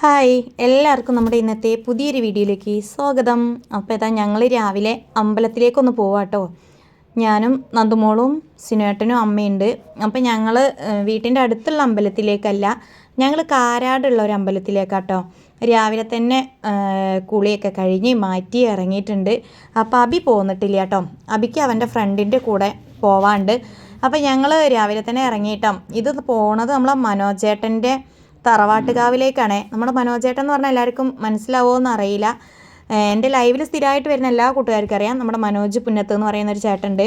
Hi എല്ലാവർക്കും നമ്മുടെ ഇന്നത്തെ പുതിയൊരു വീഡിയോയിലേക്ക് സ്വാഗതം. അപ്പോൾ ഇതാ ഞങ്ങൾ രാവിലെ അമ്പലത്തിലേക്കൊന്ന് പോവാട്ടോ. ഞാനും നന്ദുമോളും സിനുവേട്ടനും അമ്മയുണ്ട്. അപ്പോൾ ഞങ്ങൾ വീട്ടിന്റെ അടുത്തുള്ള അമ്പലത്തിലേക്കല്ല ഞങ്ങൾ കാരാടുള്ള ഒരു അമ്പലത്തിലേക്കാട്ടോ. രാവിലെ തന്നെ കുളിയൊക്കെ കഴിഞ്ഞ് മാറ്റി ഇറങ്ങിയിട്ടുണ്ട്. അപ്പോൾ അബി പോന്നിട്ടില്ല കേട്ടോ അബിക്ക് അവന്റെ ഫ്രണ്ടിന്റെ കൂടെ പോവാണ്ട്. അപ്പോൾ ഞങ്ങൾ രാവിലെ തന്നെ ഇറങ്ങിയിട്ടോ. ഇത് പോണത് നമ്മളെ മനോജേട്ടന്റെ തറവാട്ടുകാവിലേക്കാണ്. നമ്മുടെ മനോജേട്ടൻ എന്ന് പറഞ്ഞാൽ എല്ലാവർക്കും മനസ്സിലാവുമോ അറിയില്ല എന്റെ ലൈവിൽ സ്ഥിരമായിട്ട് വരുന്ന എല്ലാ കൂട്ടുകാർക്കും അറിയാം. നമ്മുടെ മനോജ് പുന്നത്ത് എന്ന് പറയുന്ന ഒരു ചേട്ടനുണ്ട്.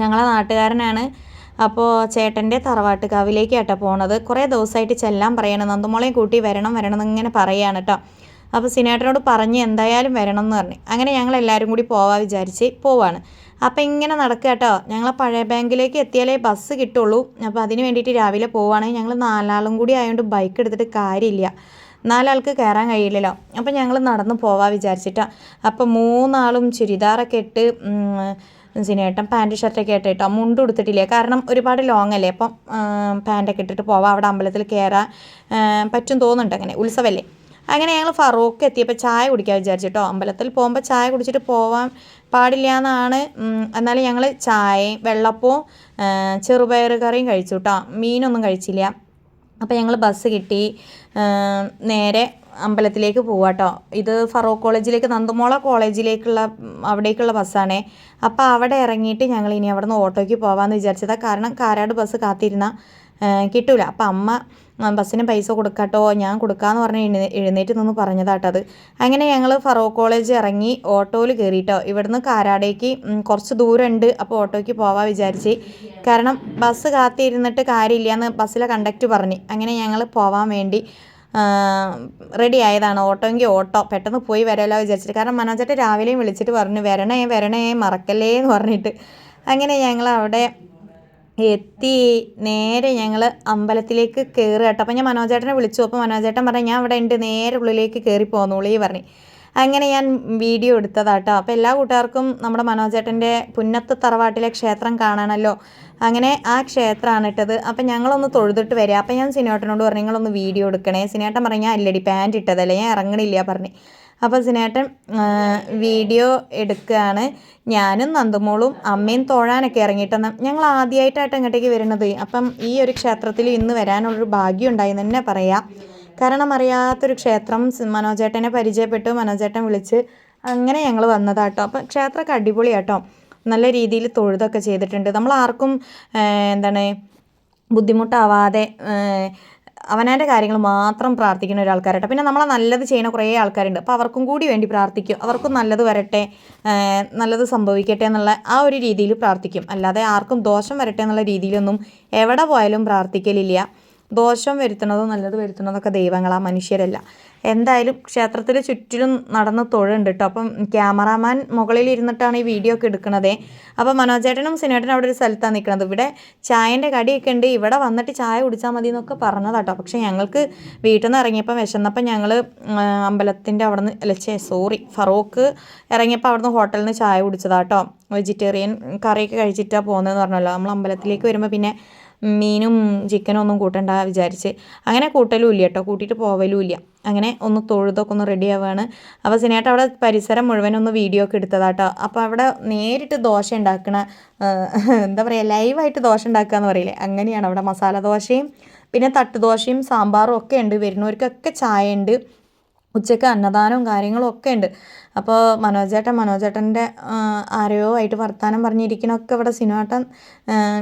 ഞങ്ങളെ നാട്ടുകാരനാണ്. അപ്പോൾ ചേട്ടന്റെ തറവാട്ടുകാവിലേക്ക് കേട്ടോ പോണത്. കുറേ ദിവസമായിട്ട് ചെല്ലാൻ പറയണം. നന്ദമോളെയും കൂട്ടി വരണം വരണം എന്നിങ്ങനെ പറയാണ് കേട്ടോ അപ്പോൾ സിനേട്ടനോട് പറഞ്ഞ് എന്തായാലും വരണം എന്ന് പറഞ്ഞു. അങ്ങനെ ഞങ്ങൾ എല്ലാവരും കൂടി പോവാ വിചാരിച്ച് പോവാണ്. അപ്പോൾ ഇങ്ങനെ നടക്കുക കേട്ടോ. ഞങ്ങൾ പഴയ ബാങ്കിലേക്ക് എത്തിയാലേ ബസ് കിട്ടുള്ളൂ. അപ്പോൾ അതിന് വേണ്ടിയിട്ട് രാവിലെ പോവുകയാണെങ്കിൽ ഞങ്ങൾ നാലാളും കൂടി ആയതുകൊണ്ട് ബൈക്ക് എടുത്തിട്ട് കാര്യമില്ല. നാലാൾക്ക് കയറാൻ കഴിയില്ലല്ലോ. അപ്പോൾ ഞങ്ങൾ നടന്ന് പോവാ വിചാരിച്ചിട്ടാണ് അപ്പോൾ മൂന്നാളും ചുരിദാറൊക്കെ ഇട്ട് സിനേട്ടൻ പാന്റ് ഷർട്ടൊക്കെ ഇട്ടിട്ടോ മുണ്ട് ഉടുത്തിട്ടില്ല? കാരണം ഒരുപാട് ലോങ് അല്ലേ? അപ്പം പാന്റൊക്കെ ഇട്ടിട്ട് പോവാം. അവിടെ അമ്പലത്തിൽ കയറാൻ പറ്റും തോന്നുന്നുണ്ട് അങ്ങനെ. ഉത്സവമല്ലേ അങ്ങനെ ഞങ്ങൾ ഫറൂഖ് എത്തിയപ്പോൾ ചായ കുടിക്കാൻ വിചാരിച്ചിട്ടോ അമ്പലത്തിൽ പോകുമ്പോൾ ചായ കുടിച്ചിട്ട് പോവാൻ പാടില്ല എന്നാണ്. എന്നാലും ഞങ്ങൾ ചായയും വെള്ളപ്പവും ചെറുപയർ കറിയും കഴിച്ചു കേട്ടോ. മീനൊന്നും കഴിച്ചില്ല. അപ്പോൾ ഞങ്ങൾ ബസ് കിട്ടി. നേരെ അമ്പലത്തിലേക്ക് പോവാട്ടോ ഇത് ഫറൂഖ് കോളേജിലേക്ക് നന്ദമോള കോളേജിലേക്കുള്ള അവിടേക്കുള്ള ബസ്സാണേ. അപ്പോൾ അവിടെ ഇറങ്ങിയിട്ട് ഞങ്ങൾ ഇനി അവിടെ നിന്ന് ഓട്ടോയ്ക്ക് പോകാമെന്ന് വിചാരിച്ചതാണ്. കാരണം കാരാട് ബസ് കാത്തിരുന്ന കിട്ടൂല. അപ്പം അമ്മ ബസ്സിന് പൈസ കൊടുക്കാട്ടോ ഞാൻ കൊടുക്കാമെന്ന് പറഞ്ഞ് എഴുന്നേ എഴുന്നേറ്റ് നിന്ന് പറഞ്ഞതാട്ടത് അങ്ങനെ ഞങ്ങൾ ഫറോക്ക് കോളേജ് ഇറങ്ങി ഓട്ടോയിൽ കയറിയിട്ടോ ഇവിടുന്ന് കാരാടേക്ക് കുറച്ച് കുറച്ച് ദൂരമുണ്ട് അപ്പോൾ ഓട്ടോയ്ക്ക് പോവാൻ വിചാരിച്ച്. കാരണം ബസ് കാത്തിരുന്നിട്ട് കാര്യമില്ല എന്ന് ബസ്സിലെ കണ്ടക്ടർ പറഞ്ഞ്. അങ്ങനെ ഞങ്ങൾ പോവാൻ വേണ്ടി റെഡി ആയതാണ്. ഓട്ടോയെങ്കിൽ ഓട്ടോ. പെട്ടെന്ന് പോയി വരാമല്ലോ വിചാരിച്ചിട്ട്. കാരണം മനോജേട്ടൻ രാവിലെയും വിളിച്ചിട്ട് പറഞ്ഞു വരണേ വരണേ മറക്കല്ലേ എന്ന് പറഞ്ഞിട്ട്. അങ്ങനെ ഞങ്ങൾ അവിടെ എത്തി. നേരെ ഞങ്ങൾ അമ്പലത്തിലേക്ക് കയറുക കേട്ടോ. അപ്പം ഞാൻ മനോജേട്ടനെ വിളിച്ചു. അപ്പോൾ മനോജേട്ടൻ പറഞ്ഞു ഞാൻ ഇവിടെ ഉണ്ട് നേരെ ഉള്ളിലേക്ക് കയറി പോന്നോളി പറഞ്ഞു. അങ്ങനെ ഞാൻ വീഡിയോ എടുത്തതാട്ടോ അപ്പോൾ എല്ലാ കൂട്ടുകാർക്കും നമ്മുടെ മനോജേട്ടന്റെ പുന്നത്ത് തറവാട്ടിലെ ക്ഷേത്രം കാണണമല്ലോ അങ്ങനെ ആ ക്ഷേത്രമാണ് ഇട്ടത്. അപ്പം ഞങ്ങളൊന്ന് തൊഴുതിട്ട് വരിക അപ്പം ഞാൻ സിനേട്ടനോട് പറഞ്ഞു നിങ്ങളൊന്ന് വീഡിയോ എടുക്കണേ. സിനേട്ടൻ പറഞ്ഞു ഞാൻ അല്ലടി പാന്റ് ഇട്ടതല്ലേ. ഞാൻ ഇറങ്ങണില്ല പറഞ്ഞു. അപ്പോൾ സിനേട്ടൻ വീഡിയോ എടുക്കുകയാണ്. ഞാനും നന്ദമോളും അമ്മയും തോഴാനൊക്കെ ഇറങ്ങിയിട്ടെന്ന്. ഞങ്ങൾ ആദ്യമായിട്ടായിട്ട് ഇങ്ങോട്ടേക്ക് വരുന്നത്. അപ്പം ഈ ഒരു ക്ഷേത്രത്തിൽ ഇന്ന് വരാനുള്ളൊരു ഭാഗ്യം ഉണ്ടായി തന്നെ പറയാം. കാരണം അറിയാത്തൊരു ക്ഷേത്രം മനോജേട്ടനെ പരിചയപ്പെട്ടു. മനോജേട്ടൻ വിളിച്ച് അങ്ങനെ ഞങ്ങൾ വന്നതാട്ടോ. അപ്പം ക്ഷേത്രമൊക്കെ അടിപൊളിയാട്ടോ. നല്ല രീതിയിൽ തൊഴുതൊക്കെ ചെയ്തിട്ടുണ്ട്. നമ്മൾ ആർക്കും എന്താണ് ബുദ്ധിമുട്ടാവാതെ അവനവന്റെ കാര്യങ്ങൾ മാത്രം പ്രാർത്ഥിക്കുന്ന ഒരാൾക്കാരട്ടെ പിന്നെ നമ്മളെ നല്ലത് ചെയ്യുന്ന കുറേ ആൾക്കാരുണ്ട്. അപ്പോൾ അവർക്കും കൂടി വേണ്ടി പ്രാർത്ഥിക്കും. അവർക്കും നല്ലത് വരട്ടെ നല്ലത് സംഭവിക്കട്ടെ എന്നുള്ള ആ ഒരു രീതിയിൽ പ്രാർത്ഥിക്കും. അല്ലാതെ ആർക്കും ദോഷം വരട്ടെ എന്നുള്ള രീതിയിലൊന്നും എവിടെ പോയാലും പ്രാർത്ഥിക്കലില്ല. ദോഷം വരുത്തുന്നതോ നല്ലത് വരുത്തുന്നതൊക്കെ ദൈവങ്ങളാ മനുഷ്യരല്ല. എന്തായാലും ക്ഷേത്രത്തിൽ ചുറ്റിലും നടന്ന് തൊഴുണ്ട് കേട്ടോ അപ്പം ക്യാമറാമാൻ മുകളിൽ ഇരുന്നിട്ടാണ് ഈ വീഡിയോ ഒക്കെ എടുക്കണതേ. അപ്പം മനോജേട്ടനും സിനേട്ടനും അവിടെ ഒരു സ്ഥലത്താണ് നിൽക്കുന്നത് ഇവിടെ ചായന്റെ കടിയൊക്കെ ഉണ്ട്. ഇവിടെ വന്നിട്ട് ചായ കുടിച്ചാൽ മതി എന്നൊക്കെ പറഞ്ഞതാട്ടോ പക്ഷേ ഞങ്ങൾക്ക് വീട്ടിൽ നിന്ന് ഇറങ്ങിയപ്പോൾ വിശന്നപ്പോൾ ഞങ്ങൾ അമ്പലത്തിന്റെ അവിടെ നിന്ന് അല്ല സോറി ഫറൂഖ് ഇറങ്ങിയപ്പോൾ അവിടെ നിന്ന് ഹോട്ടലിൽ നിന്ന് ചായ കുടിച്ചതാട്ടോ വെജിറ്റേറിയൻ കറിയൊക്കെ കഴിച്ചിട്ടാണ് പോകുന്നതെന്ന് പറഞ്ഞല്ലോ. നമ്മൾ അമ്പലത്തിലേക്ക് വരുമ്പോൾ പിന്നെ മീനും ചിക്കനും ഒന്നും കൂട്ടണ്ട വിചാരിച്ച്. അങ്ങനെ കൂട്ടലും ഇല്ല കേട്ടോ കൂട്ടിയിട്ട് പോവലും ഇല്ല. അങ്ങനെ ഒന്ന് തൊഴുതൊക്കെ ഒന്ന് റെഡി ആവുകയാണ് അപ്പോൾ സിനേട്ട അവിടെ പരിസരം മുഴുവൻ ഒന്ന് വീഡിയോ ഒക്കെ എടുത്തതാട്ടോ അപ്പോൾ അവിടെ നേരിട്ട് ദോശ ഉണ്ടാക്കണ എന്താ പറയുക ലൈവായിട്ട് ദോശ ഉണ്ടാക്കുക എന്ന് പറയില്ലേ? അങ്ങനെയാണ് അവിടെ മസാല ദോശയും പിന്നെ തട്ടുദോശയും സാമ്പാറും ഒക്കെ ഉണ്ട്. വരുന്നവർക്കൊക്കെ ചായ ഉണ്ട്. ഉച്ചയ്ക്ക് അന്നദാനവും കാര്യങ്ങളും ഒക്കെ ഉണ്ട്. അപ്പോൾ മനോജേട്ടൻ മനോജേട്ടന്റെ ആരെയോ ആയിട്ട് വർത്തമാനം പറഞ്ഞിരിക്കണമൊക്കെ ഇവിടെ സിനിമാട്ടൻ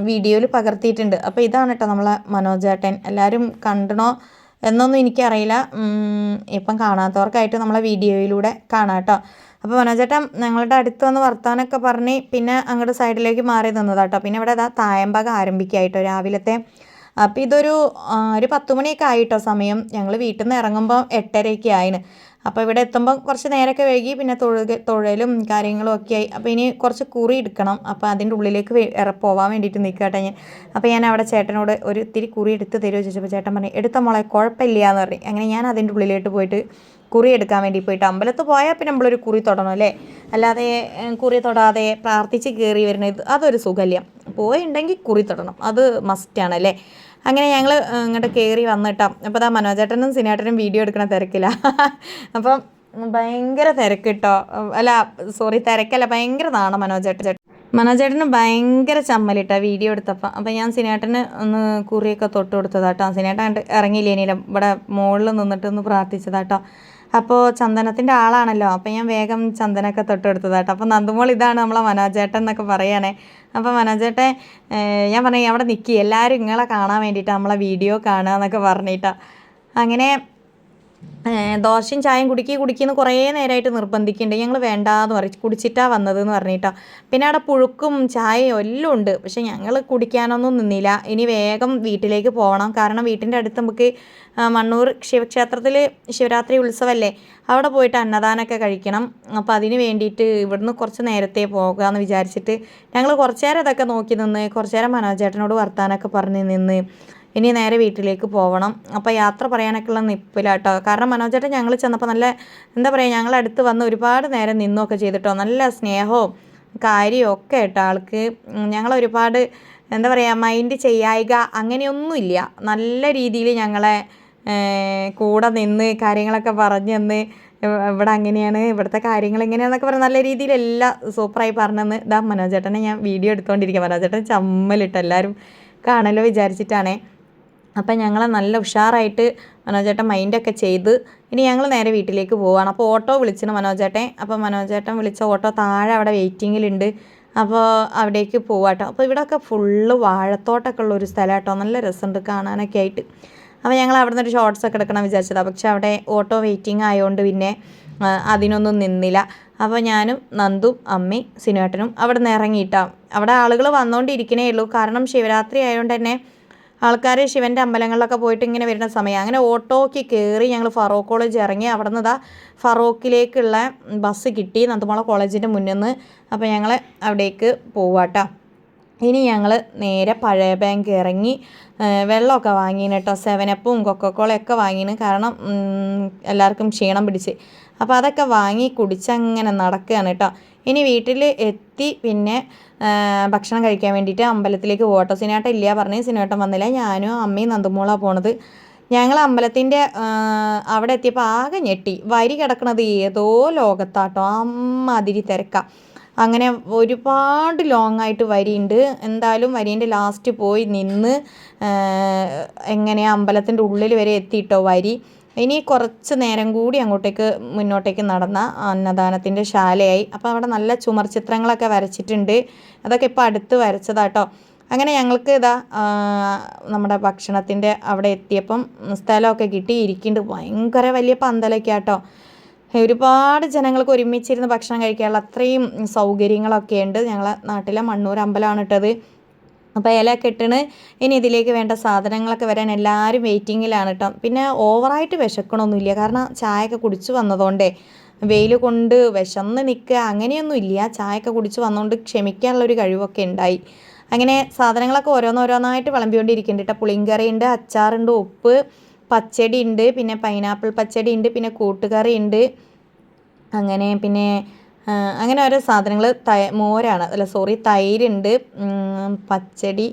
വീഡിയോയിൽ പകർത്തിയിട്ടുണ്ട്. അപ്പോൾ ഇതാണ് കേട്ടോ നമ്മളെ മനോജേട്ടൻ. എല്ലാവരും കണ്ടണോ എന്നൊന്നും എനിക്കറിയില്ല. ഇപ്പം കാണാത്തവർക്കായിട്ട് നമ്മളെ വീഡിയോയിലൂടെ കാണാം കേട്ടോ അപ്പോൾ മനോജേട്ടൻ ഞങ്ങളുടെ അടുത്ത് വന്ന് വർത്തമാനമൊക്കെ പറഞ്ഞ് പിന്നെ അങ്ങോട്ട് സൈഡിലേക്ക് മാറി നിന്നതാട്ടോ പിന്നെ ഇവിടെ തായമ്പക ആരംഭിക്കായിട്ടോ രാവിലത്തെ അപ്പോൾ ഇതൊരു ഒരു പത്ത് മണിയൊക്കെ ആയിട്ടോ സമയം. ഞങ്ങൾ വീട്ടിൽ നിന്ന് ഇറങ്ങുമ്പോൾ എട്ടരയൊക്കെ ആയിന്. അപ്പോൾ ഇവിടെ എത്തുമ്പോൾ കുറച്ച് നേരമൊക്കെ വൈകി പിന്നെ തൊഴുക തൊഴലും കാര്യങ്ങളും ഒക്കെ ആയി. അപ്പോൾ ഇനി കുറച്ച് കുറി എടുക്കണം. അപ്പോൾ അതിന്റെ ഉള്ളിലേക്ക് പോകാൻ വേണ്ടിയിട്ട് നിൽക്കട്ടെ ഞാൻ. അപ്പോൾ ഞാൻ അവിടെ ചേട്ടനോട് ഒരു ഇത്തിരി കുറി എടുത്ത് തരുമോ ചോദിച്ചപ്പോൾ ചേട്ടൻ പറഞ്ഞു എടുത്ത മോളെ കുഴപ്പമില്ല എന്ന് പറഞ്ഞു. അങ്ങനെ ഞാൻ അതിന്റെ ഉള്ളിലോട്ട് പോയിട്ട് കുറി എടുക്കാൻ വേണ്ടി പോയിട്ട് അമ്പലത്ത് പോയാൽ പിന്നെ നമ്മളൊരു കുറി തൊടണം അല്ലേ? അല്ലാതെ കുറി തൊടാതെ പ്രാർത്ഥിച്ച് കയറി വരുന്നത് അതൊരു സുഖമില്ല പോയിണ്ടെങ്കിൽ കുറി തൊടണം. അത് മസ്റ്റാണ് അല്ലേ? അങ്ങനെ ഞങ്ങൾ ഇങ്ങോട്ട് കയറി വന്നിട്ടോ. അപ്പോൾ അതാ മനോജേട്ടനും സിനേട്ടനും വീഡിയോ എടുക്കണ തിരക്കില്ല അപ്പം ഭയങ്കര തിരക്ക് കേട്ടോ അല്ല സോറി തിരക്കല്ല ഭയങ്കര നാണം മനോജേട്ടൻ. മനോജേട്ടന് ഭയങ്കര ചമ്മലിട്ടാ വീഡിയോ എടുത്തപ്പോൾ അപ്പോൾ ഞാൻ സിനേട്ടന് ഒന്ന് കുറിയൊക്കെ തൊട്ട് കൊടുത്തതാട്ടോ. സിനേട്ടൻ ഇറങ്ങിയില്ല ഇനി ഇവിടെ മുകളിൽ നിന്നിട്ട് ഒന്ന് പ്രാർത്ഥിച്ചതാട്ടോ. അപ്പോൾ ചന്ദനത്തിന്റെ ആളാണല്ലോ. അപ്പോൾ ഞാൻ വേഗം ചന്ദനമൊക്കെ തൊട്ട് കൊടുത്തതാട്ടോ അപ്പോൾ നന്ദുമോൾ ഇതാണ് നമ്മളെ മനോജേട്ടൻ എന്നൊക്കെ പറയുകയാണേ അപ്പോൾ മനോജേട്ടൻ ഞാൻ പറഞ്ഞു അവിടെ നിൽക്കി എല്ലാവരും ഇങ്ങളെ കാണാൻ വേണ്ടിയിട്ട് നമ്മളെ വീഡിയോ കാണുക എന്നൊക്കെ പറഞ്ഞിട്ടാണ് അങ്ങനെ ദോശയും ചായയും കുടിക്കി കുടിക്കുന്ന കുറേ നേരമായിട്ട് നിർബന്ധിക്കുന്നുണ്ട് ഞങ്ങൾ വേണ്ടാന്ന് പറയും. കുടിച്ചിട്ടാ വന്നതെന്ന് പറഞ്ഞിട്ടാ. പിന്നെ അവിടെ പുഴുക്കും ചായയും എല്ലാം ഉണ്ട്. പക്ഷെ ഞങ്ങൾ കുടിക്കാനൊന്നും നിന്നില്ല. ഇനി വേഗം വീട്ടിലേക്ക് പോകണം. കാരണം വീട്ടിന്റെ അടുത്ത് നമുക്ക് മണ്ണൂർ ശിവക്ഷേത്രത്തിൽ ശിവരാത്രി ഉത്സവമല്ലേ അവിടെ പോയിട്ട് അന്നദാനമൊക്കെ കഴിക്കണം. അപ്പോൾ അതിന് വേണ്ടിയിട്ട് ഇവിടുന്ന് കുറച്ച് നേരത്തെ പോകുക എന്ന് വിചാരിച്ചിട്ട് ഞങ്ങൾ കുറച്ച് നേരം ഇതൊക്കെ നോക്കി നിന്ന് കുറച്ച് നേരം മനോജേട്ടനോട് വർത്താനമൊക്കെ പറഞ്ഞ് നിന്ന് ഇനി നേരെ വീട്ടിലേക്ക് പോകണം അപ്പോൾ യാത്ര പറയാനൊക്കെ ഉള്ള നിപ്പിലാട്ടോ. കാരണം മനോജേട്ടൻ ഞങ്ങൾ ചെന്നപ്പോൾ നല്ല എന്താ പറയുക ഞങ്ങൾ അടുത്ത് വന്ന് ഒരുപാട് നേരം നിന്നൊക്കെ ചെയ്തിട്ടോ. നല്ല സ്നേഹവും കാര്യവും ഒക്കെ കേട്ടോ ആൾക്ക്. ഞങ്ങൾ ഒരുപാട് എന്താ പറയുക മൈൻഡ് ചെയ്യായിക അങ്ങനെയൊന്നുമില്ല. നല്ല രീതിയിൽ ഞങ്ങളെ കൂടെ നിന്ന് കാര്യങ്ങളൊക്കെ പറഞ്ഞു തന്ന് ഇവിടെ അങ്ങനെയാണ് ഇവിടുത്തെ കാര്യങ്ങൾ എങ്ങനെയാണെന്നൊക്കെ പറഞ്ഞ് നല്ല രീതിയിൽ എല്ലാം സൂപ്പറായി പറഞ്ഞെന്ന്. ഇതാ മനോജേട്ടനെ ഞാൻ വീഡിയോ എടുത്തുകൊണ്ടിരിക്കുക മനോജേട്ടൻ ചമ്മലിട്ട് എല്ലാവരും കാണലോ വിചാരിച്ചിട്ടാണേ. അപ്പം ഞങ്ങൾ നല്ല ഉഷാറായിട്ട് മനോജേട്ടൻ മൈൻഡൊക്കെ ചെയ്ത് ഇനി ഞങ്ങൾ നേരെ വീട്ടിലേക്ക് പോവുകയാണ് അപ്പോൾ ഓട്ടോ വിളിച്ചിന് മനോജേട്ടൻ. അപ്പോൾ മനോജേട്ടൻ വിളിച്ച ഓട്ടോ താഴെ അവിടെ വെയിറ്റിങ്ങിലുണ്ട്. അപ്പോൾ അവിടേക്ക് പോവാട്ടോ അപ്പോൾ ഇവിടെയൊക്കെ ഫുള്ള് വാഴത്തോട്ടൊക്കെ ഉള്ള ഒരു സ്ഥലം കേട്ടോ നല്ല രസമുണ്ട് കാണാനൊക്കെ ആയിട്ട്. അപ്പോൾ ഞങ്ങൾ അവിടെ നിന്ന് ഒരു ഷോർട്സ് ഒക്കെ എടുക്കണം വിചാരിച്ചതാണ് പക്ഷേ അവിടെ ഓട്ടോ വെയിറ്റിംഗ് ആയതുകൊണ്ട് പിന്നെ അതിനൊന്നും നിന്നില്ല. അപ്പോൾ ഞാനും നന്ദും അമ്മി സിനുവേട്ടനും അവിടെ നിന്ന് ഇറങ്ങിയിട്ടാണ് അവിടെ ആളുകൾ വന്നുകൊണ്ടിരിക്കണേ ഉള്ളൂ. കാരണം ശിവരാത്രി ആയതുകൊണ്ട് തന്നെ ആൾക്കാർ ശിവന്റെ അമ്പലങ്ങളിലൊക്കെ പോയിട്ട് ഇങ്ങനെ വരുന്ന സമയം. അങ്ങനെ ഓട്ടോയ്ക്ക് കയറി ഞങ്ങൾ ഫറോക്ക് കോളേജ് ഇറങ്ങി അവിടെ നിന്ന് ഇതാ ഫറോക്കിലേക്കുള്ള ബസ് കിട്ടി നന്ദമോള കോളേജിന്റെ മുന്നിൽ നിന്ന് അപ്പോൾ ഞങ്ങൾ അവിടേക്ക് പോവാട്ടോ. ഇനി ഞങ്ങൾ നേരെ പഴയ ബാങ്ക് ഇറങ്ങി വെള്ളമൊക്കെ വാങ്ങിന് കേട്ടോ സെവനപ്പും കൊക്കക്കോളയൊക്കെ വാങ്ങിന്. കാരണം എല്ലാവർക്കും ക്ഷീണം പിടിച്ച്. അപ്പോൾ അതൊക്കെ വാങ്ങി കുടിച്ചങ്ങനെ നടക്കുകയാണ് കേട്ടോ ഇനി വീട്ടിൽ എത്തി പിന്നെ ഭക്ഷണം കഴിക്കാൻ വേണ്ടിയിട്ട് അമ്പലത്തിലേക്ക് പോകട്ടോ സിനേട്ടൻ ഇല്ല പറഞ്ഞ് സിനേട്ടൻ വന്നില്ല. ഞാനും അമ്മയും നന്ദുമോളാണ് പോണത്. ഞങ്ങൾ അമ്പലത്തിന്റെ അവിടെ എത്തിയപ്പോൾ ആകെ ഞെട്ടി. വരി കിടക്കുന്നത് ഏതോ ലോകത്താട്ടോ അമ്മാതിരി തിരക്കാം. അങ്ങനെ ഒരുപാട് ലോങ് ആയിട്ട് വരിയുണ്ട് എന്തായാലും വരീന്റെ ലാസ്റ്റ് പോയി നിന്ന് എങ്ങനെ അമ്പലത്തിന്റെ ഉള്ളിൽ വരെ എത്തിയിട്ടോ വരി. ഇനി കുറച്ച് നേരം കൂടി അങ്ങോട്ടേക്ക് മുന്നോട്ടേക്ക് നടന്ന അന്നദാനത്തിന്റെ ശാലയായി. അപ്പോൾ അവിടെ നല്ല ചുമർ ചിത്രങ്ങളൊക്കെ വരച്ചിട്ടുണ്ട്. അതൊക്കെ ഇപ്പോൾ അടുത്ത് വരച്ചതാട്ടോ. അങ്ങനെ ഞങ്ങൾക്ക് ഇതാ നമ്മുടെ ഭക്ഷണത്തിന്റെ അവിടെ എത്തിയപ്പം സ്ഥലമൊക്കെ കിട്ടി ഇരിക്കുന്നുണ്ട് ഭയങ്കര വലിയ പന്തലൊക്കെ ആട്ടോ ഒരുപാട് ജനങ്ങൾക്ക് ഒരുമിച്ചിരുന്ന് ഭക്ഷണം കഴിക്കാനുള്ള അത്രയും സൗകര്യങ്ങളൊക്കെ ഉണ്ട്. ഞങ്ങളെ നാട്ടിലെ മണ്ണൂർ അമ്പലമാണ് ഇട്ടത് അപ്പോൾ ഇല കെട്ടണ് ഇനി ഇതിലേക്ക് വേണ്ട സാധനങ്ങളൊക്കെ വരാൻ എല്ലാവരും വെയിറ്റിങ്ങിലാണ് കേട്ടോ പിന്നെ ഓവറായിട്ട് വിശക്കണമൊന്നുമില്ല കാരണം ചായയൊക്കെ കുടിച്ച് വന്നതുകൊണ്ടേ വെയിൽ കൊണ്ട് വിശന്ന് നിൽക്കുക അങ്ങനെയൊന്നുമില്ല. ചായയൊക്കെ കുടിച്ച് വന്നുകൊണ്ട് ക്ഷമിക്കാനുള്ളൊരു കഴിവൊക്കെ ഉണ്ടായി. അങ്ങനെ സാധനങ്ങളൊക്കെ ഓരോന്നോരോന്നായിട്ട് വിളമ്പിക്കൊണ്ടിരിക്കുന്നുണ്ട് കേട്ടോ പുളിങ്കറിയുണ്ട് അച്ചാറുണ്ട് ഉപ്പ് പച്ചടി ഉണ്ട് പിന്നെ പൈനാപ്പിൾ പച്ചടി ഉണ്ട് പിന്നെ കൂട്ടുകറി ഉണ്ട് അങ്ങനെ പിന്നെ അങ്ങനെ ഓരോ സാധനങ്ങൾ തൈ മോരാണ്. അല്ല സോറി തൈരുണ്ട് പച്ചടി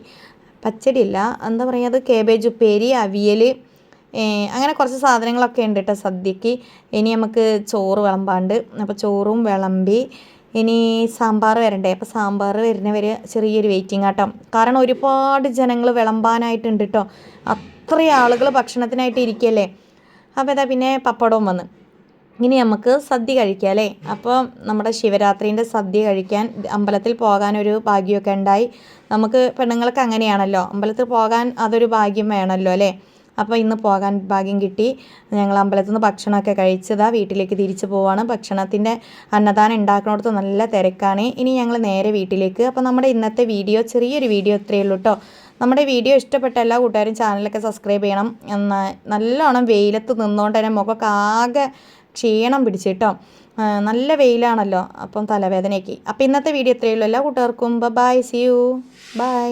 പച്ചടി ഇല്ല എന്താ പറയുക അത് കേബേജ് ഉപ്പേരി അവിയൽ അങ്ങനെ കുറച്ച് സാധനങ്ങളൊക്കെ ഉണ്ട് കേട്ടോ സദ്യക്ക്. ഇനി നമുക്ക് ചോറ് വിളമ്പാണ്ട്. അപ്പോൾ ചോറും വിളമ്പി ഇനി സാമ്പാർ വരണ്ടേ? അപ്പോൾ സാമ്പാർ വരുന്നവർ ചെറിയൊരു വെയിറ്റിംഗ് ആട്ടോ. കാരണം ഒരുപാട് ജനങ്ങൾ വിളമ്പാനായിട്ടുണ്ട് കേട്ടോ. അത്രയും ആളുകൾ ഭക്ഷണത്തിനായിട്ട് ഇരിക്കല്ലേ? അപ്പോൾ ഇതാ പിന്നെ പപ്പടവും വന്ന്. ഇനി നമുക്ക് സദ്യ കഴിക്കാം അല്ലേ? അപ്പോൾ നമ്മുടെ ശിവരാത്രീന്റെ സദ്യ കഴിക്കാൻ അമ്പലത്തിൽ പോകാനൊരു ഭാഗ്യമൊക്കെ ഉണ്ടായി. നമുക്ക് പെണ്ണുങ്ങൾക്ക് അങ്ങനെയാണല്ലോ. അമ്പലത്തിൽ പോകാൻ അതൊരു ഭാഗ്യം വേണമല്ലോ അല്ലേ? അപ്പോൾ ഇന്ന് പോകാൻ ഭാഗ്യം കിട്ടി. ഞങ്ങൾ അമ്പലത്തിൽ നിന്ന് ഭക്ഷണമൊക്കെ കഴിച്ചതാ വീട്ടിലേക്ക് തിരിച്ചു പോവാണ്. ഭക്ഷണത്തിന്റെ അന്നദാനം ഉണ്ടാക്കുന്നിടത്ത് നല്ല തിരക്കാണ്. ഇനി ഞങ്ങൾ നേരെ വീട്ടിലേക്ക്. അപ്പോൾ നമ്മുടെ ഇന്നത്തെ വീഡിയോ ചെറിയൊരു വീഡിയോ ഇത്രയേ ഉള്ളൂ കേട്ടോ നമ്മുടെ വീഡിയോ ഇഷ്ടപ്പെട്ട എല്ലാ കൂട്ടുകാരും ചാനലൊക്കെ സബ്സ്ക്രൈബ് ചെയ്യണം. നല്ലോണം വെയിലത്ത് നിന്നുകൊണ്ട് തന്നെ മുഖമൊക്കെ ആകെ ക്ഷീണം പിടിച്ചിട്ടോ. നല്ല വെയിലാണല്ലോ അപ്പം തലവേദനയ്ക്ക്. അപ്പോൾ ഇന്നത്തെ വീഡിയോ ഇത്രയേ എല്ലാ കൂട്ടുകാർക്കും ബൈ സി യു. ബൈ.